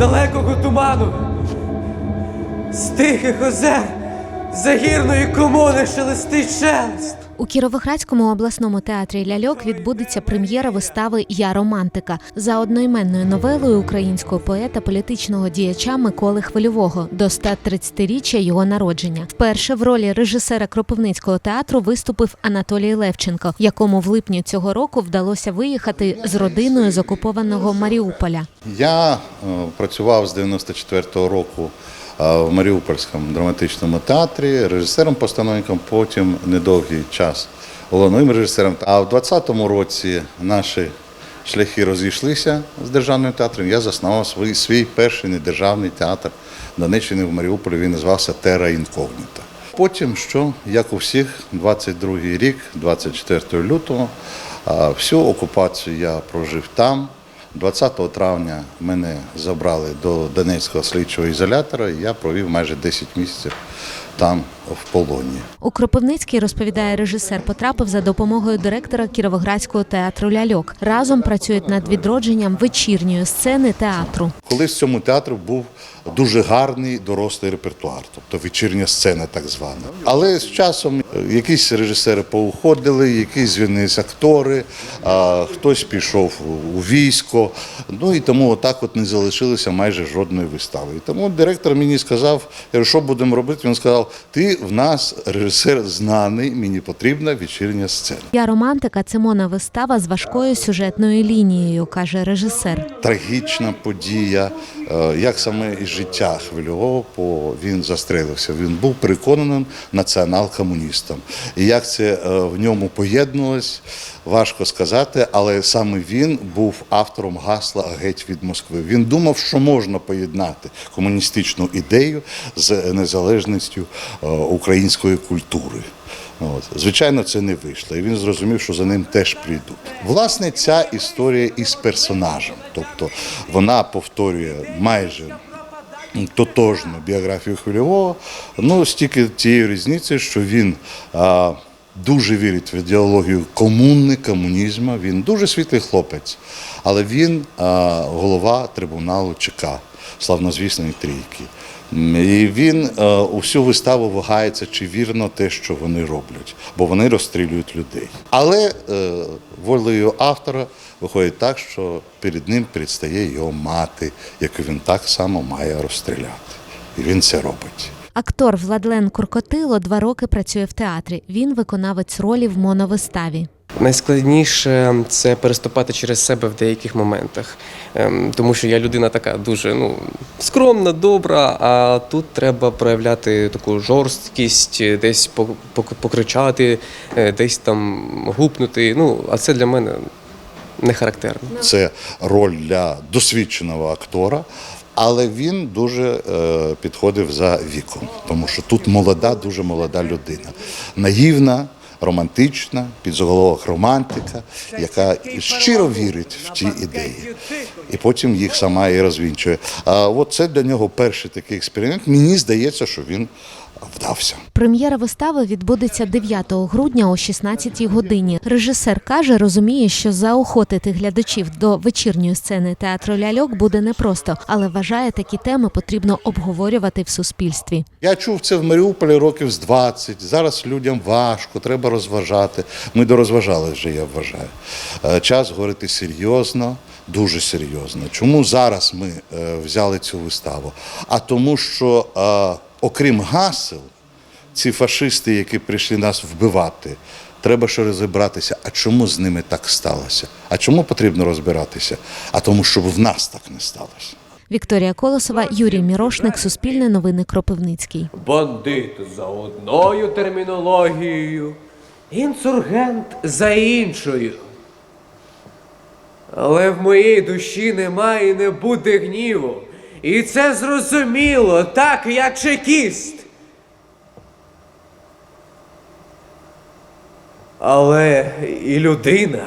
далекого туману, з тихих озер, загірної комони шелестить шелест. У Кіровоградському обласному театрі ляльок відбудеться прем'єра вистави Я романтика за одноіменною новелою українського поета політичного діяча Миколи Хвильового до 130-річчя його народження. Вперше в ролі режисера Кропивницького театру виступив Анатолій Левченко, якому в липні цього року вдалося виїхати з родиною з окупованого Маріуполя. Я е, працював з 94-го року в Маріупольському драматичному театрі, режисером-постановником, потім недовгий час головним режисером. А в 20-му році наші шляхи розійшлися з державним театром. Я заснував свій, свій перший недержавний театр Донеччини в Маріуполі. Він називався Тера Інкогніта. Потім, що, як у всіх, 22-й рік, 24 лютого, всю окупацію я прожив там. 20 травня мене забрали до Донецького слідчого ізолятора, і я провів майже 10 місяців там в полоні. У Кропивницький розповідає режисер, потрапив за допомогою директора Кіровоградського театру ляльок. Разом працюють над відродженням вечірньої сцени театру. Колись в цьому театру був дуже гарний дорослий репертуар, тобто вечірня сцена, так звана. Але з часом е, якісь режисери поуходили, якісь звільнилися актори, а хтось пішов у військо. Ну і тому отак от не залишилося майже жодної вистави. І тому директор мені сказав, що будемо робити. Він сказав: ти в нас режисер знаний, мені потрібна вечірня сцена. Я романтика це моновистава з важкою сюжетною лінією, каже режисер. трагічна подія, як саме із життя Хвильового, бо він застрелився. Він був переконаним націонал-комуністом. І як це е, в ньому поєднувалось, важко сказати, але саме він був автором гасла Геть від Москви. Він думав, що можна поєднати комуністичну ідею з незалежністю е, української культури. От. Звичайно, це не вийшло. І він зрозумів, що за ним теж прийдуть. Власне, ця історія із персонажем. Тобто вона повторює майже тотожну біографію Хвильового, ну стільки тією різницею, що він а, дуже вірить в ідеологію комуни, комунізму. Він дуже світлий хлопець, але він голова трибуналу ЧК, славнозвісної трійки. І він е, у виставу вагається, чи вірно те, що вони роблять, бо вони розстрілюють людей. Але е, волею автора виходить так, що перед ним предстає його мати, яку він так само має розстріляти. І він це робить. Актор Владлен Куркотило два роки працює в театрі. Він виконавець ролі в моновиставі. Найскладніше це переступати через себе в деяких моментах, Ем, тому що я людина така дуже ну, скромна, добра, а тут треба проявляти таку жорсткість, десь пок- пок- покричати, е, десь там гупнути. Ну, а це для мене не характерно. Це роль для досвідченого актора. Але він дуже е, підходив за віком, тому що тут молода, дуже молода людина, наївна, романтична, під заголовок романтика, яка щиро вірить в ті ідеї, і потім їх сама і розвінчує. А от це для нього перший такий експеримент. Мені здається, що він вдався. Прем'єра вистави відбудеться 9 грудня о 16 годині. Режисер каже, розуміє, що заохотити глядачів до вечірньої сцени театру ляльок буде непросто, але вважає, такі теми потрібно обговорювати в суспільстві. Я чув це в Маріуполі років з 20. Зараз людям важко, треба розважати. Ми дорозважали вже, я вважаю. Е, Час говорити серйозно, дуже серйозно. Чому зараз ми е, взяли цю виставу? А тому, що е, окрім гасел, ці фашисти, які прийшли нас вбивати, треба ще розібратися, а чому з ними так сталося? А чому потрібно розбиратися? А тому, щоб в нас так не сталося. Вікторія Колосова, Юрій Мірошник, Суспільне новини Кропивницький. Бандит за одною термінологією, інсургент за іншою. Але в моїй душі немає і не буде гніву. І це зрозуміло, так я чекіст. Але і людина.